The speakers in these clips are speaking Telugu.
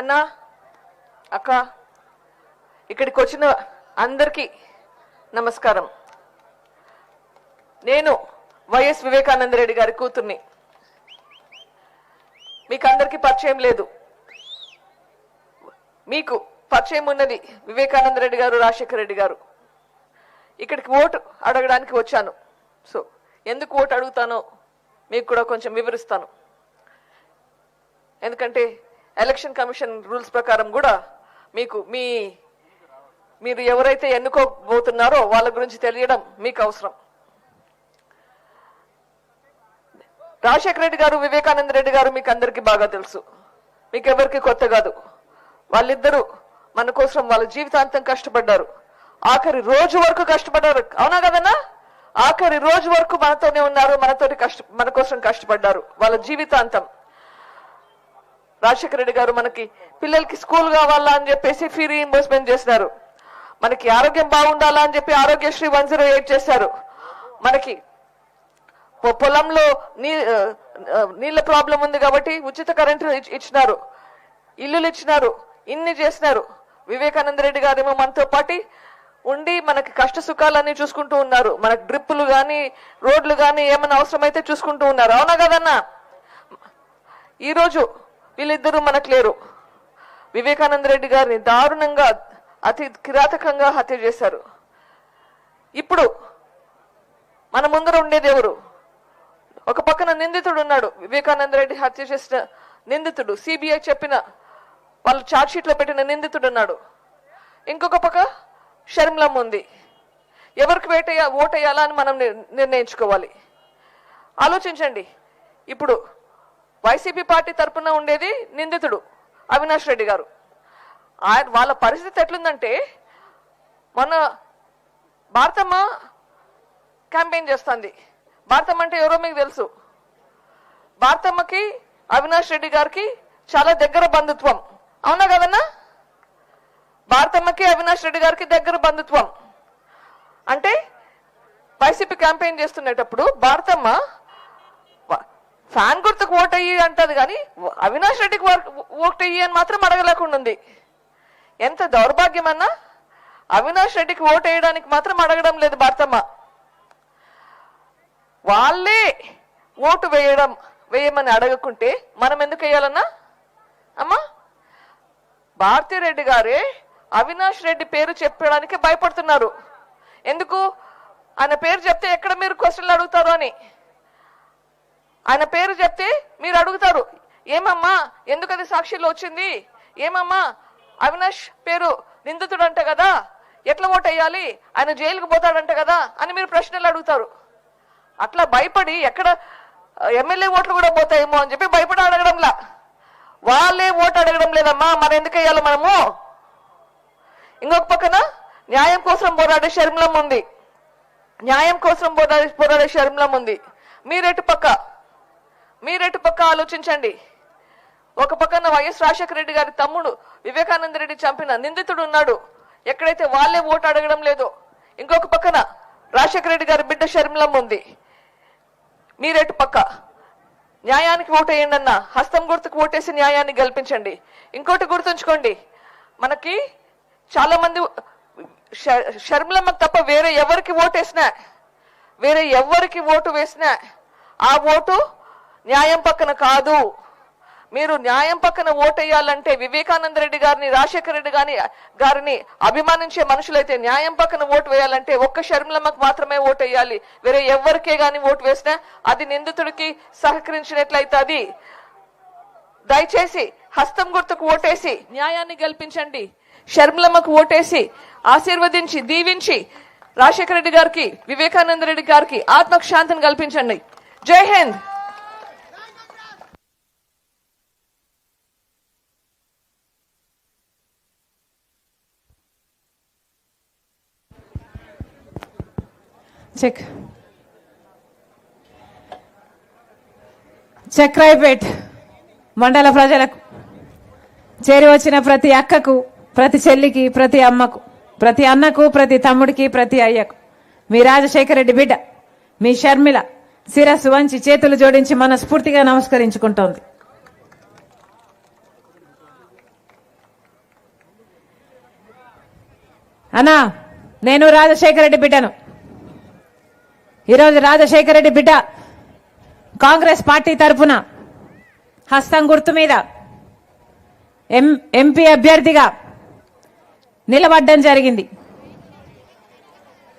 అన్నా అక్క ఇక్కడికి వచ్చిన అందరికీ నమస్కారం. నేను వైఎస్ వివేకానంద రెడ్డి గారి కూతుర్ని. మీకు అందరికీ పరిచయం లేదు. మీకు పరిచయం ఉన్నది వివేకానంద రెడ్డి గారు రాజశేఖర రెడ్డి గారు. ఇక్కడికి ఓటు అడగడానికి వచ్చాను. సో ఎందుకు ఓటు అడుగుతానో మీకు కూడా కొంచెం వివరిస్తాను. ఎందుకంటే ఎలక్షన్ కమిషన్ రూల్స్ ప్రకారం కూడా మీకు మీ మీరు ఎవరైతే ఎన్నుకోబోతున్నారో వాళ్ళ గురించి తెలియడం మీకు అవసరం. రాజశేఖర రెడ్డి గారు వివేకానంద రెడ్డి గారు మీకు అందరికీ బాగా తెలుసు. మీకు ఎవరికి కొత్త కాదు. వాళ్ళిద్దరూ మన కోసం వాళ్ళ జీవితాంతం కష్టపడ్డారు. ఆఖరి రోజు వరకు కష్టపడ్డారు. అవునా కదన్నా? ఆఖరి రోజు వరకు మనతోనే ఉన్నారు మనతోటి కష్ట మన కోసం కష్టపడ్డారు. వాళ్ళ జీవితాంతం. రాజశేఖర రెడ్డి గారు మనకి పిల్లలకి స్కూల్ కావాలా అని చెప్పేసి ఫీ రీఇంబర్స్మెంట్ చేసినారు. మనకి ఆరోగ్యం బాగుండాలా అని చెప్పి ఆరోగ్యశ్రీ వన్ జీరో ఎయిట్ చేశారు. మనకి పొలంలో నీ నీళ్ళ ప్రాబ్లం ఉంది కాబట్టి ఉచిత కరెంటు ఇచ్చినారు. ఇల్లులు ఇచ్చినారు. ఇన్ని చేసినారు. వివేకానంద రెడ్డి గారేమో మనతో పాటి ఉండి మనకి కష్ట సుఖాలన్నీ చూసుకుంటూ ఉన్నారు. మనకి డ్రిప్పులు కానీ రోడ్లు కానీ ఏమైనా అవసరమైతే చూసుకుంటూ ఉన్నారు. అవునా కదన్నా? ఈరోజు వీళ్ళిద్దరూ మనకు లేరు. వివేకానంద రెడ్డి గారిని దారుణంగా అతి కిరాతకంగా హత్య చేశారు. ఇప్పుడు మన ముందర ఉండేదెవరు ఒక పక్కన నిందితుడు ఉన్నాడు. వివేకానంద రెడ్డి హత్య చేసిన నిందితుడు సిబిఐ చెప్పిన వాళ్ళు ఛార్జ్ పెట్టిన నిందితుడు ఉన్నాడు. ఇంకొక పక్క షర్మిలమ్మ ఉంది. ఎవరికి వేటయ్యా ఓటేయాలా అని మనం నిర్ణయించుకోవాలి. ఆలోచించండి. ఇప్పుడు వైసీపీ పార్టీ తరపున ఉండేది నిందితుడు అవినాష్ రెడ్డి గారు. ఆయన వాళ్ళ పరిస్థితి ఎట్లుందంటే మొన్న భారతమ్మ క్యాంపెయిన్ చేస్తుంది. భారతమ్మ అంటే ఎవరో మీకు తెలుసు. భారతమ్మకి అవినాష్ రెడ్డి గారికి చాలా దగ్గర బంధుత్వం. అవునా కదన్నా? భారతమ్మకి అవినాష్ రెడ్డి గారికి దగ్గర బంధుత్వం. అంటే వైసీపీ క్యాంపెయిన్ చేస్తున్నప్పుడు భారతమ్మ ఫ్యాన్ గుర్తుకు ఓట్ అయ్యి అంటది కానీ అవినాష్ రెడ్డికి ఓట్ అయ్యి అని మాత్రం అడగలేకుండా ఉంది ఎంత దౌర్భాగ్యమన్నా అవినాష్ రెడ్డికి ఓట్ వేయడానికి మాత్రం అడగడం లేదు భారతమ్మ. వాళ్ళే ఓటు వేయడం వేయమని అడగకుంటే మనం ఎందుకు వేయాలన్నా? అమ్మా భారతిరెడ్డి గారే అవినాష్ రెడ్డి పేరు చెప్పడానికి భయపడుతున్నారు. ఎందుకు? ఆయన పేరు చెప్తే ఎక్కడ మీరు క్వశ్చన్లు అడుగుతారు అని. ఆయన పేరు చెప్తే మీరు అడుగుతారు ఏమమ్మా ఎందుకు అది సాక్షిలో వచ్చింది? ఏమమ్మా అవినాష్ పేరు నిందితుడు అంట కదా ఎట్లా ఓటు ఆయన జైలుకు పోతాడంట కదా అని మీరు ప్రశ్నలు అడుగుతారు. అట్లా భయపడి ఎక్కడ ఎమ్మెల్యే ఓట్లు కూడా పోతాయేమో అని చెప్పి భయపడి అడగడంలా. వాళ్ళే ఓటు అడగడం లేదమ్మా మరి ఎందుకు వేయాలి మనము? ఇంకొక పక్కన న్యాయం కోసం పోరాడే శర్మిలం ఉంది. న్యాయం కోసం పోరాడే పోరాడే శర్మిలం ఉంది. మీరెటు పక్క? మీరెటు పక్క ఆలోచించండి. ఒక పక్కన వైఎస్ రాజశేఖర రెడ్డి గారి తమ్ముడు వివేకానంద రెడ్డి చంపిన నిందితుడు ఉన్నాడు. ఎక్కడైతే వాళ్ళే ఓటు అడగడం లేదో ఇంకొక పక్కన రాజశేఖర రెడ్డి గారి బిడ్డ షర్మిలం ఉంది. మీరెటు పక్క? న్యాయానికి ఓటేయండి అన్న హస్తం గుర్తుకు ఓటేసి న్యాయాన్ని గెలిపించండి. ఇంకోటి గుర్తుంచుకోండి మనకి చాలా మంది ష- తప్ప వేరే ఎవరికి ఓటేసినా వేరే ఎవరికి ఓటు వేసినా ఆ ఓటు న్యాయం పక్కన కాదు. మీరు న్యాయం పక్కన ఓటేయాలంటే వివేకానంద రెడ్డి గారిని రాజశేఖర రెడ్డి గారిని గారిని అభిమానించే మనుషులైతే న్యాయం పక్కన ఓటు వేయాలంటే ఒక్క షర్మిలమ్మకు మాత్రమే ఓటు వేయాలి వేరే ఎవరికే గాని ఓటు వేసినా అది నిందితుడికి సహకరించినట్లయితే అది. దయచేసి హస్తం గుర్తుకు ఓటేసి న్యాయాన్ని గెలిపించండి. షర్మిలమ్మకు ఓటేసి ఆశీర్వదించి దీవించి రాజశేఖర రెడ్డి గారికి వివేకానంద రెడ్డి గారికి ఆత్మకు శాంతిని కల్పించండి. జై హింద్! చెక్ చక్రాయిపేట్ మండల ప్రజలకు చేరి వచ్చిన ప్రతి అక్కకు ప్రతి చెల్లికి ప్రతి అమ్మకు ప్రతి అన్నకు ప్రతి తమ్ముడికి ప్రతి అయ్యకు. మీ రాజశేఖర రెడ్డి బిడ్డ మీ షర్మిల శిరస్సు వంచి చేతులు జోడించి మనస్ఫూర్తిగా నమస్కరించుకుంటోంది. అన్నా నేను రాజశేఖర రెడ్డి బిడ్డను. ఈరోజు రాజశేఖర రెడ్డి బిడ్డ కాంగ్రెస్ పార్టీ తరఫున హస్తం గుర్తు మీద ఎం ఎంపీ అభ్యర్థిగా నిలబడ్డం జరిగింది.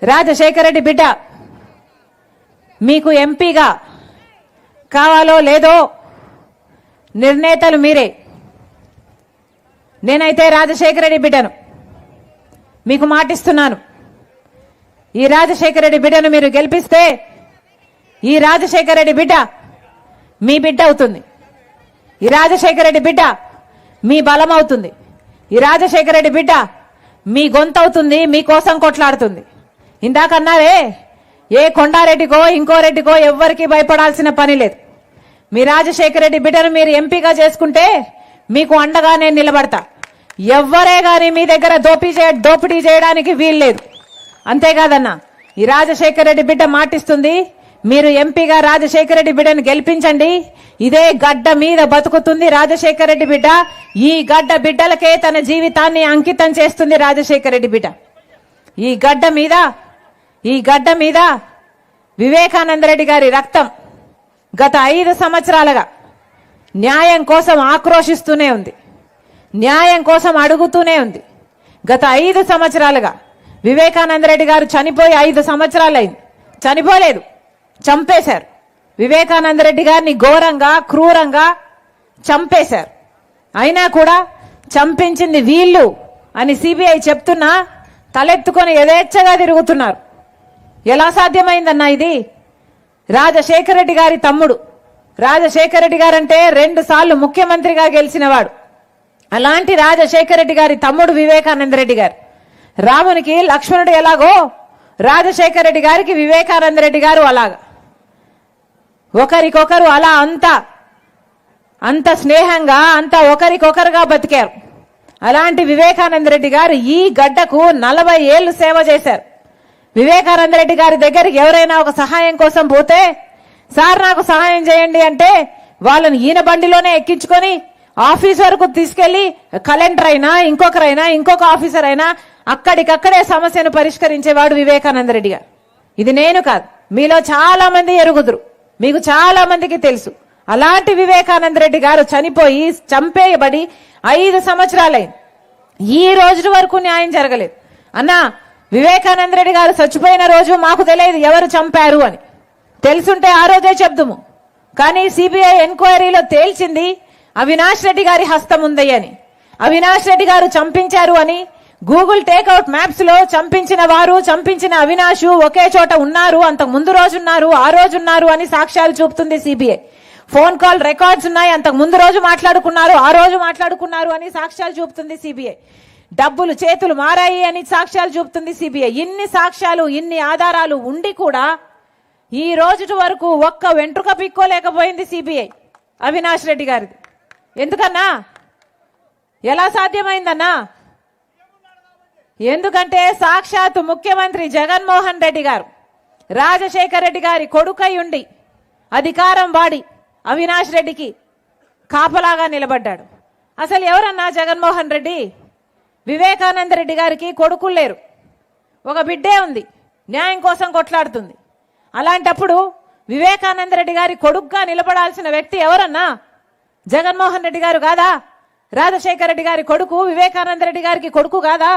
రాజశేఖర రెడ్డి బిడ్డ మీకు ఎంపీగా కావాలో లేదో నిర్ణేతలు మీరే. నేనైతే రాజశేఖర రెడ్డి బిడ్డను మీకు మాటిస్తున్నాను. ఈ రాజశేఖర రెడ్డి బిడ్డను మీరు గెలిపిస్తే ఈ రాజశేఖర రెడ్డి బిడ్డ మీ బిడ్డ అవుతుంది. ఈ రాజశేఖర రెడ్డి బిడ్డ మీ బలం అవుతుంది. ఈ రాజశేఖర రెడ్డి బిడ్డ మీ గొంతు అవుతుంది మీకోసం కొట్లాడుతుంది. ఇందాకన్నారే ఏ కొండారెడ్డికో ఇంకో రెడ్డికో ఎవ్వరికి భయపడాల్సిన పని లేదు. మీ రాజశేఖర రెడ్డి బిడ్డను మీరు ఎంపీగా చేసుకుంటే మీకు అండగా నేను నిలబడతా. ఎవ్వరే గాని మీ దగ్గర దోపీ చే దోపిడీ చేయడానికి వీల్లేదు అంతేకాదన్నా ఈ రాజశేఖర రెడ్డి బిడ్డ మాటిస్తుంది. మీరు ఎంపీగా రాజశేఖర రెడ్డి బిడ్డను గెలిపించండి. ఇదే గడ్డ మీద బతుకుతుంది రాజశేఖర రెడ్డి బిడ్డ. ఈ గడ్డ బిడ్డలకే తన జీవితాన్ని అంకితం చేస్తుంది రాజశేఖర రెడ్డి బిడ్డ. ఈ గడ్డ మీద ఈ గడ్డ మీద వివేకానంద రెడ్డి గారి రక్తం గత ఐదు సంవత్సరాలుగా న్యాయం కోసం ఆక్రోషిస్తూనే ఉంది. న్యాయం కోసం అడుగుతూనే ఉంది. గత ఐదు సంవత్సరాలుగా వివేకానంద రెడ్డి గారు చనిపోయి ఐదు సంవత్సరాలైంది. చనిపోలేదు. చంపేశారు. వివేకానంద రెడ్డి గారిని ఘోరంగా క్రూరంగా చంపేశారు. అయినా కూడా చంపించింది వీళ్ళు అని సిబిఐ చెప్తున్నా తలెత్తుకొని యథేచ్ఛగా తిరుగుతున్నారు. ఎలా సాధ్యమైందన్నా ఇది? రాజశేఖర రెడ్డి గారి తమ్ముడు. రాజశేఖర రెడ్డి గారంటే రెండు సార్లు ముఖ్యమంత్రిగా గెలిచినవాడు. అలాంటి రాజశేఖర రెడ్డి గారి తమ్ముడు వివేకానంద రెడ్డి గారు. రామునికి లక్ష్మణుడు ఎలాగో రాజశేఖర రెడ్డి గారికి వివేకానంద రెడ్డి గారు అలాగ. ఒకరికొకరు అలా అంత అంత స్నేహంగా అంత ఒకరికొకరుగా బతికారు. అలాంటి వివేకానంద రెడ్డి గారు ఈ గడ్డకు నలభై ఏళ్ళు సేవ చేశారు. వివేకానంద రెడ్డి గారి దగ్గరికి ఎవరైనా ఒక సహాయం కోసం పోతే సార్ నాకు సహాయం చేయండి అంటే వాళ్ళని ఈయన బండిలోనే ఎక్కించుకొని ఆఫీస్ వరకు తీసుకెళ్ళి కలెక్టర్ అయినా ఇంకొకరైనా ఇంకొక ఆఫీసర్ అయినా అక్కడికక్కడే సమస్యను పరిష్కరించేవాడు వివేకానంద రెడ్డి గారు. ఇది నేను కాదు. మీలో చాలా మంది ఎరుగుదురు. మీకు చాలా మందికి తెలుసు. అలాంటి వివేకానంద రెడ్డి గారు చనిపోయి చంపేయబడి ఐదు సంవత్సరాలైంది. ఈ రోజు వరకు న్యాయం జరగలేదు. అన్నా వివేకానంద రెడ్డి గారు చచ్చిపోయిన రోజు మాకు తెలియదు ఎవరు చంపారు అని. తెలుసుంటే ఆ రోజే చెప్దుము. కానీ సిబిఐ ఎంక్వైరీలో తేల్చింది అవినాష్ రెడ్డి గారి హస్తం ఉంది అని అవినాష్ రెడ్డి గారు చంపించారు అని గూగుల్ టేక్అవుట్ మ్యాప్స్లో చంపించిన వారు చంపించిన అవినాష్ ఒకే చోట ఉన్నారు అంతకు ముందు రోజు ఉన్నారు ఆ రోజు ఉన్నారు అని సాక్ష్యాలు చూపుతుంది సిబిఐ ఫోన్ కాల్ రికార్డ్స్ ఉన్నాయి అంతకు ముందు రోజు మాట్లాడుకున్నారు ఆ రోజు మాట్లాడుకున్నారు అని సాక్ష్యాలు చూపుతుంది సిబిఐ డబ్బులు చేతులు మారాయి అని సాక్ష్యాలు చూపుతుంది సిబిఐ ఇన్ని సాక్ష్యాలు ఇన్ని ఆధారాలు ఉండి కూడా ఈ రోజు వరకు ఒక్క వెంట్రుక పిక్కోలేకపోయింది సిబిఐ అవినాష్ రెడ్డి గారిది. ఎందుకన్నా? ఎలా సాధ్యమైందన్నా? ఎందుకంటే సాక్షాత్ ముఖ్యమంత్రి జగన్మోహన్ రెడ్డి గారు రాజశేఖర్ రెడ్డి గారి కొడుకై ఉండి అధికారం వాడి అవినాష్ రెడ్డికి కాపలాగా నిలబడ్డాడు. అసలు ఎవరన్నా జగన్మోహన్ రెడ్డి? వివేకానంద రెడ్డి గారికి కొడుకులు లేరు. ఒక బిడ్డే ఉంది న్యాయం కోసం కొట్లాడుతుంది. అలాంటప్పుడు వివేకానంద రెడ్డి గారి కొడుకుగా నిలబడాల్సిన వ్యక్తి ఎవరన్నా? జగన్మోహన్ రెడ్డి గారు కాదా? రాజశేఖర రెడ్డి గారి కొడుకు వివేకానంద రెడ్డి గారికి కొడుకు కాదా?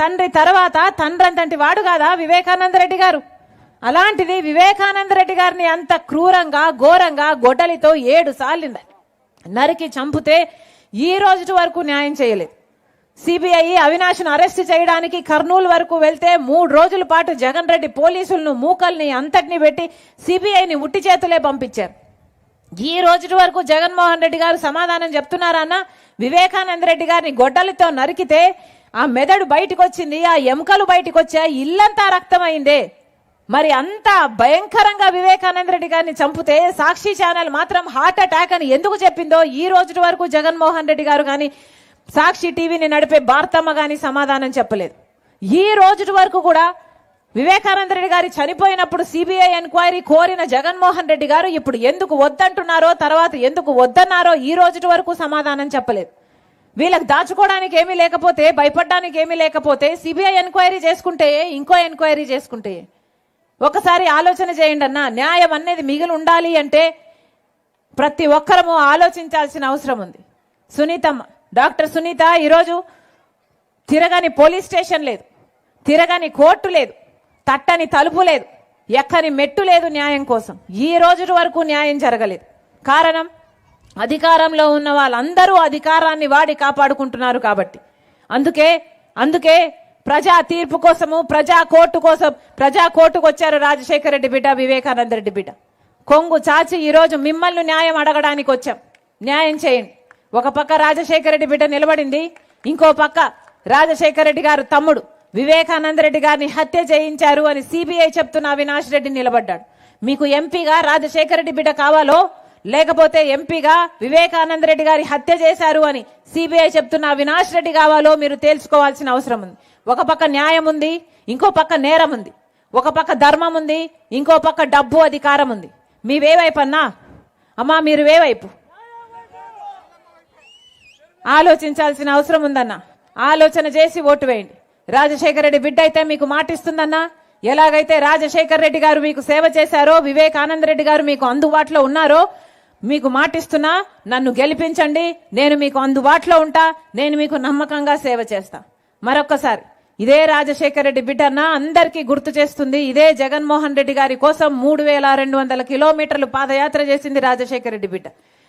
తండ్రి తర్వాత తండ్రంతటి వాడు కాదా? వివేకానంద రెడ్డి గారు. అలాంటిది వివేకానంద రెడ్డి గారిని అంత క్రూరంగా ఘోరంగా గొడ్డలితో ఏడు సార్లు నరికి చంపితే ఈ రోజు వరకు న్యాయం చేయలేదు. సిబిఐ అవినాష్ను అరెస్ట్ చేయడానికి కర్నూలు వరకు వెళ్తే మూడు రోజుల పాటు జగన్ రెడ్డి పోలీసులను మూకల్ని అంతటిని పెట్టి సిబిఐని ఉట్టి చేతులే పంపించారు. ఈ రోజు వరకు జగన్మోహన్ రెడ్డి గారు సమాధానం చెప్తున్నారా వివేకానంద రెడ్డి గారిని గొడ్డలతో నరికితే ఆ మెదడు బయటకు వచ్చింది ఆ ఎముకలు బయటకు వచ్చాయి ఇల్లంతా రక్తమైందే. మరి అంత భయంకరంగా వివేకానంద రెడ్డి గారిని చంపితే సాక్షి ఛానల్ మాత్రం హార్ట్ అటాక్ అని ఎందుకు చెప్పిందో ఈ రోజు వరకు జగన్మోహన్ రెడ్డి గారు కానీ సాక్షి టీవీని నడిపే భారతమ్మ కానీ సమాధానం చెప్పలేదు. ఈ రోజు వరకు కూడా వివేకానంద రెడ్డి గారి చనిపోయినప్పుడు సిబిఐ ఎంక్వైరీ కోరిన జగన్మోహన్ రెడ్డి గారు ఇప్పుడు ఎందుకు వద్దంటున్నారో తర్వాత ఎందుకు వద్దన్నారో ఈ రోజు వరకు సమాధానం చెప్పలేదు. వీళ్ళకి దాచుకోవడానికి ఏమీ లేకపోతే భయపడడానికి ఏమీ లేకపోతే సిబిఐ ఎంక్వైరీ చేసుకుంటే ఇంకో ఎంక్వైరీ చేసుకుంటే ఒకసారి ఆలోచన చేయండి అన్న న్యాయం అనేది మిగిలి ఉండాలి అంటే ప్రతి ఒక్కరము ఆలోచించాల్సిన అవసరం ఉంది. సునీతమ్మ డాక్టర్ సునీత ఈరోజు తిరగని పోలీస్ స్టేషన్ లేదు తిరగని కోర్టు లేదు తట్టని తలుపు లేదు ఎక్కని మెట్టు లేదు న్యాయం కోసం. ఈ రోజు వరకు న్యాయం జరగలేదు. కారణం అధికారంలో ఉన్న వాళ్ళందరూ అధికారాన్ని వాడి కాపాడుకుంటున్నారు కాబట్టి. అందుకే అందుకే ప్రజా తీర్పు కోసము ప్రజా కోర్టు కోసం ప్రజా కోర్టుకు వచ్చారు రాజశేఖర రెడ్డి బిడ్డ వివేకానంద రెడ్డి బిడ్డ. కొంగు చాచి ఈరోజు మిమ్మల్ని న్యాయం అడగడానికి వచ్చాం. న్యాయం చేయండి. ఒక పక్క రాజశేఖర రెడ్డి బిడ్డ నిలబడింది ఇంకో పక్క రాజశేఖర రెడ్డి గారు తమ్ముడు వివేకానంద రెడ్డి గారిని హత్య చేయించారు అని సిబిఐ చెప్తున్న అవినాష్ రెడ్డి నిలబడ్డాడు. మీకు ఎంపీగా రాజశేఖర రెడ్డి బిడ్డ కావాలో లేకపోతే ఎంపీగా వివేకానంద రెడ్డి గారి హత్య చేశారు అని సిబిఐ చెప్తున్న అవినాష్ రెడ్డి కావాలో మీరు తేల్చుకోవాల్సిన అవసరం ఉంది. ఒక పక్క న్యాయం ఉంది ఇంకో పక్క నేరం ఉంది. ఒక పక్క ధర్మం ఉంది ఇంకో పక్క డబ్బు అధికారం ఉంది. మీవేవైపు అన్నా అమ్మా మీరు వేవైపు. ఆలోచించాల్సిన అవసరం ఉందన్నా. ఆలోచన చేసి ఓటు వేయండి. రాజశేఖర రెడ్డి బిడ్డ అయితే మీకు మాటిస్తుందన్నా. ఎలాగైతే రాజశేఖర రెడ్డి గారు మీకు సేవ చేశారో వివేకానంద రెడ్డి గారు మీకు అందుబాటులో ఉన్నారో మీకు మాటిస్తున్నా నన్ను గెలిపించండి నేను మీకు అందుబాటులో ఉంటా నేను మీకు నమ్మకంగా సేవ చేస్తా. మరొక్కసారి ఇదే రాజశేఖర రెడ్డి బిడ్డ అందరికీ గుర్తు చేస్తుంది ఇదే జగన్మోహన్ రెడ్డి గారి కోసం మూడు వేల రెండు వందల కిలోమీటర్లు పాదయాత్ర చేసింది రాజశేఖర రెడ్డి బిడ్డ.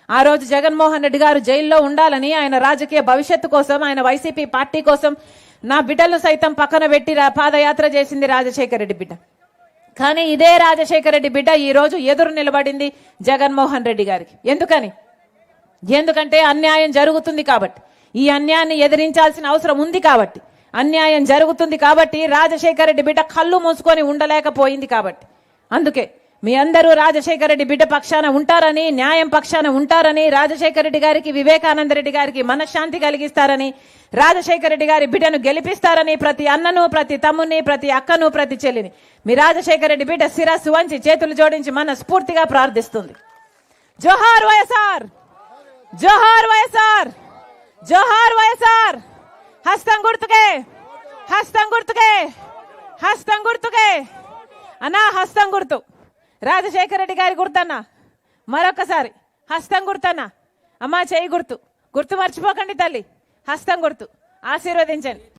ఆ రోజు జగన్మోహన్ రెడ్డి గారు జైల్లో ఉండాలని ఆయన రాజకీయ భవిష్యత్తు కోసం ఆయన వైసీపీ పార్టీ కోసం నా బిడ్డలు సైతం పక్కన పెట్టి పాదయాత్ర చేసింది రాజశేఖర రెడ్డి బిడ్డ. కానీ ఇదే రాజశేఖర రెడ్డి బిడ్డ ఈ రోజు ఎదురు నిలబడింది జగన్మోహన్ రెడ్డి గారికి. ఎందుకని? ఎందుకంటే అన్యాయం జరుగుతుంది కాబట్టి. ఈ అన్యాయాన్ని ఎదిరించాల్సిన అవసరం ఉంది కాబట్టి. అన్యాయం జరుగుతుంది కాబట్టి రాజశేఖర రెడ్డి బిడ్డ కళ్ళు మూసుకొని ఉండలేకపోయింది కాబట్టి. అందుకే మీ అందరూ రాజశేఖర రెడ్డి బిడ్డ పక్షాన ఉంటారని న్యాయం పక్షాన ఉంటారని రాజశేఖర రెడ్డి గారికి వివేకానంద రెడ్డి గారికి మనశ్శాంతి కలిగిస్తారని రాజశేఖర రెడ్డి గారి బిడ్డను గెలిపిస్తారని ప్రతి అన్నను ప్రతి తమ్ముని ప్రతి అక్కను ప్రతి చెల్లిని. మీ రాజశేఖర రెడ్డి బిడ్డ శిరస్సు వంచి చేతులు జోడించి మన స్ఫూర్తిగా ప్రార్థిస్తుంది. జోహార్ వైఎస్ఆర్! జోహార్ వైఎస్ఆర్! జోహార్ వైఎస్ఆర్! హస్తం గుర్తుకే! హస్తం గుర్తుకే! హస్తం గుర్తుకే! అనా హస్తం గుర్తు. రాజశేఖర రెడ్డి గారి గుర్తన్నా. మరొకసారి హస్తం గుర్తన్నా. అమ్మా చేయి గుర్తు. గుర్తు మర్చిపోకండి తల్లి. హస్తం గుర్తు. ఆశీర్వదించండి.